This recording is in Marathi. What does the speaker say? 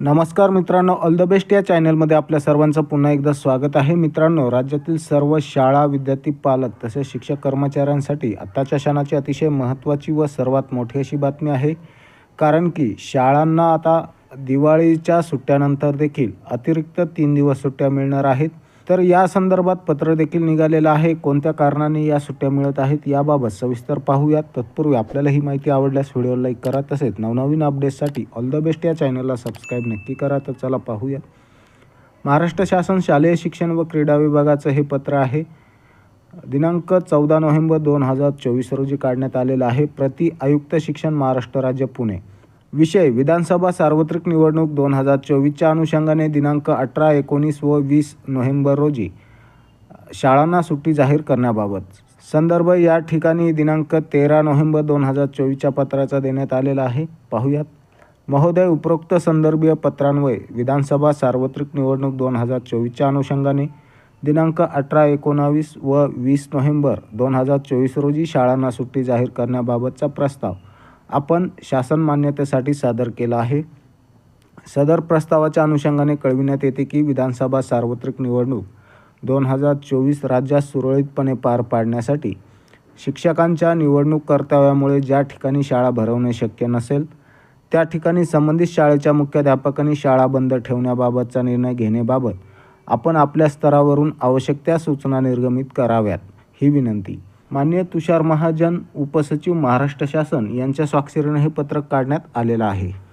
नमस्कार मित्रांनो ऑल द बेस्ट या चॅनलमध्ये आपल्या सर्वांचं पुन्हा एकदा स्वागत आहे. मित्रांनो राज्यातील सर्व शाळा विद्यार्थी पालक तसेच शिक्षक कर्मचाऱ्यांसाठी आत्ताच्या क्षणाची अतिशय महत्त्वाची व सर्वात मोठी अशी बातमी आहे. कारण की शाळांना आता दिवाळीच्या सुट्ट्यानंतर देखील अतिरिक्त तीन दिवस सुट्ट्या मिळणार आहेत. तर या संदर्भात पत्र देखील निघालेलं आहे. कोणत्या कारणाने या सुट्ट्या मिळत आहेत याबाबत सविस्तर पाहूयात. तत्पूर्वी आपल्याला ही माहिती आवडल्यास व्हिडिओ लाईक करा. तसेच नवनवीन अपडेट्ससाठी ऑल द बेस्ट या चॅनलला सबस्क्राईब नक्की करा. तर चला पाहूयात. महाराष्ट्र शासन शालेय शिक्षण व क्रीडा विभागाचं हे पत्र आहे. दिनांक चौदा नोव्हेंबर दोन हजार चोवीस रोजी काढण्यात आलेलं आहे. प्रति आयुक्त शिक्षण महाराष्ट्र राज्य पुणे. विषय विधानसभा सार्वत्रिक निवडणूक दोन हजार चोवीसच्या अनुषंगाने दिनांक अठरा एकोणीस व वीस नोव्हेंबर रोजी शाळांना सुट्टी जाहीर करण्याबाबत. संदर्भ या ठिकाणी दिनांक तेरा नोव्हेंबर दोन हजार चोवीसच्या पत्राचा देण्यात आलेला आहे. पाहूयात. महोदय उपरोक्त संदर्भीय पत्रान्वये विधानसभा सार्वत्रिक निवडणूक दोन हजार चोवीसच्या अनुषंगाने दिनांक अठरा एकोणावीस व वीस नोव्हेंबर दोन हजार चोवीस रोजी शाळांना सुट्टी जाहीर करण्याबाबतचा प्रस्ताव. आपण शासन मान्यतेसाठी सादर केला आहे. सदर प्रस्तावाच्या अनुषंगाने कळविण्यात येते की विधानसभा सार्वत्रिक निवडणूक दोन हजार चोवीस राज्यात सुरळीतपणे पार पाडण्यासाठी शिक्षकांच्या निवडणूक कर्तव्यामुळे ज्या ठिकाणी शाळा भरवणे शक्य नसेल त्या ठिकाणी संबंधित शाळेच्या मुख्याध्यापकांनी शाळा बंद ठेवण्याबाबतचा निर्णय घेण्याबाबत आपण आपल्या स्तरावरून आवश्यक त्या सूचना निर्गमित कराव्यात ही विनंती. मान्य तुषार महाजन उपसचिव महाराष्ट्र शासन यांच्या स्वाक्षरीनं हे पत्रक काढण्यात आलेलं आहे.